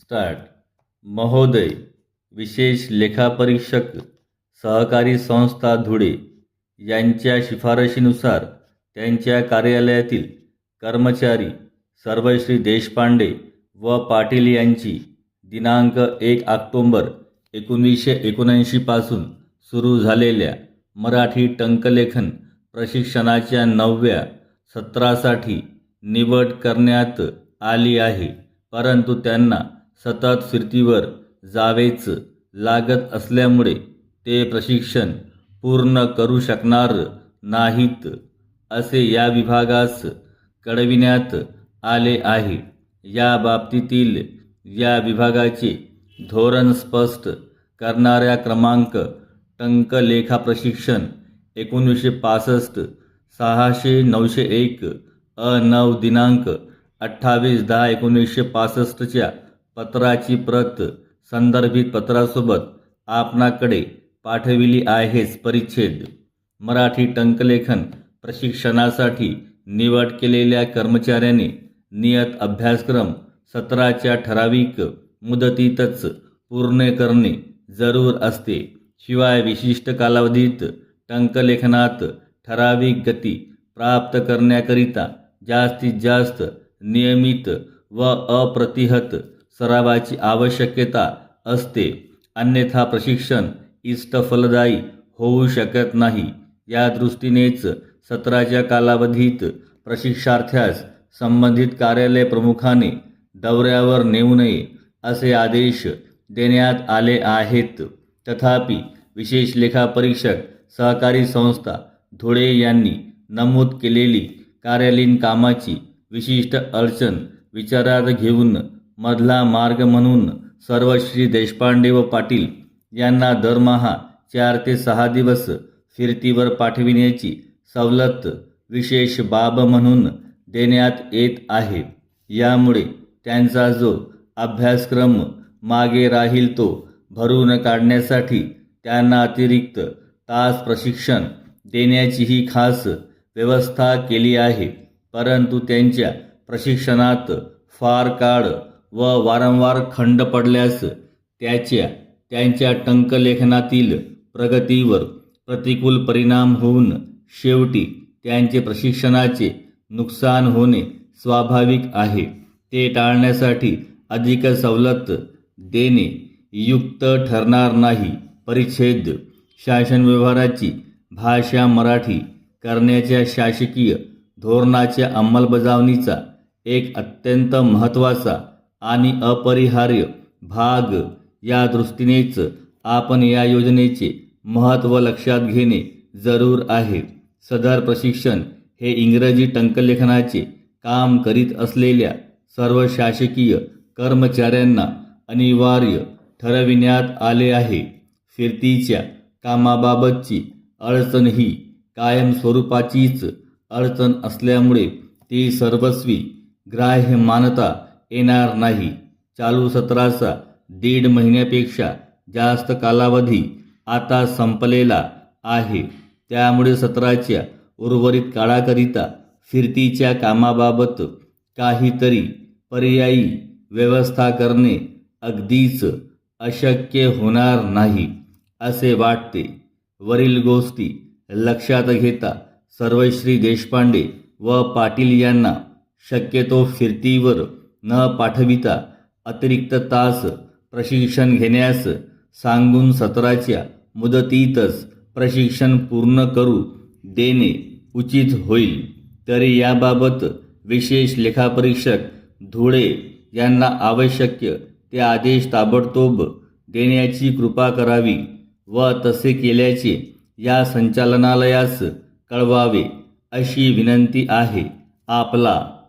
Start. महोदय विशेष लेखापरीक्षक सहकारी संस्था धुळे यांच्या शिफारशीनुसार त्यांच्या कार्यालयातील कर्मचारी सर्वश्री देशपांडे व पाटील यांची दिनांक एक ऑक्टोंबर एकोणीसशे एकोणऐंशीपासून सुरू झालेल्या मराठी टंकलेखन प्रशिक्षणाच्या नवव्या सत्रासाठी निवड करण्यात आली आहे. परंतु त्यांना सतत फिरतीवर जावेच लागत असल्यामुळे ते प्रशिक्षण पूर्ण करू शकणार नाहीत असे या विभागास कळविण्यात आले आहे. या बाबतीतील या विभागाचे धोरण स्पष्ट करणाऱ्या क्रमांक टंकलेखा प्रशिक्षण एकोणीसशे पासष्ट सहाशे नऊशे एक अ नऊ दिनांक अठ्ठावीस दहा एकोणीसशे पासष्टच्या पत्राची प्रत संदर्भित पत्रासोबत आपणाकडे पाठविली आहेच परिच्छेद. मराठी टंकलेखन प्रशिक्षणासाठी निवड केलेल्या कर्मचाऱ्याने नियत अभ्यासक्रम सत्राच्या ठराविक मुदतीतच पूर्ण करणे जरूर असते. शिवाय विशिष्ट कालावधीत टंकलेखनात ठराविक गती प्राप्त करण्याकरिता जास्तीत जास्त नियमित व अप्रतिहत सरावाची आवश्यकता असते. अन्यथा प्रशिक्षण इष्टफलदायी होऊ शकत नाही. या दृष्टीनेच सत्राच्या कालावधीत प्रशिक्षार्थ्यास संबंधित कार्यालय प्रमुखाने दौऱ्यावर नेऊ नये असे आदेश देण्यात आले आहेत. तथापि विशेष लेखापरीक्षक सहकारी संस्था धुळे यांनी नमूद केलेली कार्यालयीन कामाची विशिष्ट अडचण विचारात घेऊन मधला मार्ग म्हणून सर्व श्री देशपांडे व पाटील यांना दरमहा चार ते सहा दिवस फिरतीवर पाठविण्याची सवलत विशेष बाब म्हणून देण्यात येत आहे. यामुळे त्यांचा जो अभ्यासक्रम मागे राहील तो भरून काढण्यासाठी त्यांना अतिरिक्त तास प्रशिक्षण देण्याचीही खास व्यवस्था केली आहे. परंतु त्यांच्या प्रशिक्षणात फार काळ व वारंवार खंड पडल्यास त्याच्या त्यांच्या टंकलेखनातील प्रगतीवर प्रतिकूल परिणाम होऊन शेवटी त्यांचे प्रशिक्षणाचे नुकसान होणे स्वाभाविक आहे. ते टाळण्यासाठी अधिक सवलत देणे युक्त ठरणार नाही. परिच्छेद शासन व्यवहाराची भाषा मराठी करण्याच्या शासकीय धोरणाच्या अंमलबजावणीचा एक अत्यंत महत्त्वाचा आणि अपरिहार्य भाग या दृष्टीनेच आपण या योजनेचे महत्त्व लक्षात घेणे जरूर आहे. सदर प्रशिक्षण हे इंग्रजी टंकलेखनाचे काम करीत असलेल्या सर्व शासकीय कर्मचाऱ्यांना अनिवार्य ठरविण्यात आले आहे. फिरतीच्या कामाबाबतची अडचण ही कायम स्वरूपाचीच अडचण असल्यामुळे ती सर्वस्वी ग्राह्य मानता येणार नाही. चालू सत्राचा दीड महिन्यापेक्षा जास्त कालावधी आता संपलेला आहे. त्यामुळे सत्राच्या उर्वरित काळाकरिता फिरतीच्या कामाबाबत काहीतरी पर्यायी व्यवस्था करणे अगदीच अशक्य होणार नाही असे वाटते. वरील गोष्टी लक्षात घेता सर्वश्री देशपांडे व पाटील यांना शक्यतो फिरतीवर न पाठविता अतिरिक्त तास प्रशिक्षण घेण्यास सांगून सत्राच्या मुदतीतच प्रशिक्षण पूर्ण करू देणे उचित होईल. तरी याबाबत विशेष लेखापरीक्षक धुळे यांना आवश्यक ते आदेश ताबडतोब देण्याची कृपा करावी व तसे केल्याचे या संचालनालयास कळवावे अशी विनंती आहे आपला.